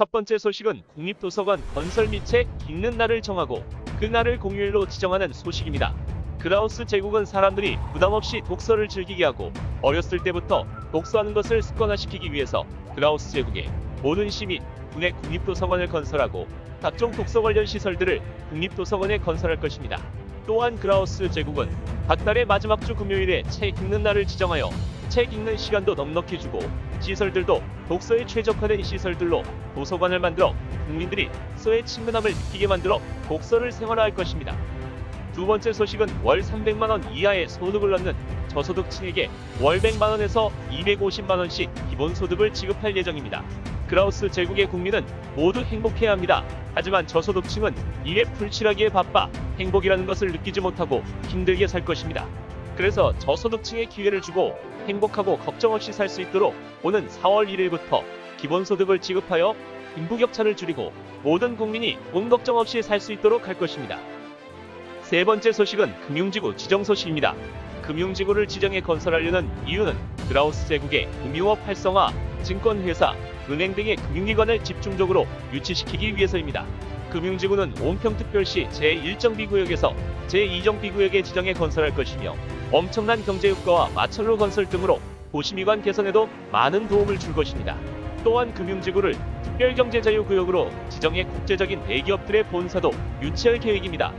첫 번째 소식은 국립도서관 건설 및 책 읽는 날을 정하고 그 날을 공휴일로 지정하는 소식입니다. 그라우스 제국은 사람들이 부담없이 독서를 즐기게 하고 어렸을 때부터 독서하는 것을 습관화시키기 위해서 그라우스 제국의 모든 시및 군의 국립도서관을 건설하고 각종 독서 관련 시설들을 국립도서관에 건설할 것입니다. 또한 그라우스 제국은 각 달의 마지막 주 금요일에 책 읽는 날을 지정하여 책 읽는 시간도 넉넉히 주고 시설들도 독서에 최적화된 시설들로 도서관을 만들어 국민들이 독서의 친근함을 느끼게 만들어 독서를 생활화할 것입니다. 두 번째 소식은 월 300만 원 이하의 소득을 얻는 저소득층에게 월 100만 원에서 250만 원씩 기본소득을 지급할 예정입니다. 그라우스 제국의 국민은 모두 행복해야 합니다. 하지만 저소득층은 이에 풀칠하기에 바빠 행복이라는 것을 느끼지 못하고 힘들게 살 것입니다. 그래서 저소득층에 기회를 주고 행복하고 걱정 없이 살 수 있도록 오는 4월 1일부터 기본소득을 지급하여 빈부격차를 줄이고 모든 국민이 돈 걱정 없이 살 수 있도록 할 것입니다. 세 번째 소식은 금융지구 지정 소식입니다. 금융지구를 지정해 건설하려는 이유는 그라우스 제국의 금융업 활성화, 증권회사, 은행 등의 금융기관을 집중적으로 유치시키기 위해서입니다. 금융지구는 온평특별시 제1정비구역에서 제2정비구역에 지정해 건설할 것이며 엄청난 경제효과와 마찰로 건설 등으로 도시미관 개선에도 많은 도움을 줄 것입니다. 또한 금융지구를 특별경제자유구역으로 지정해 국제적인 대기업들의 본사도 유치할 계획입니다.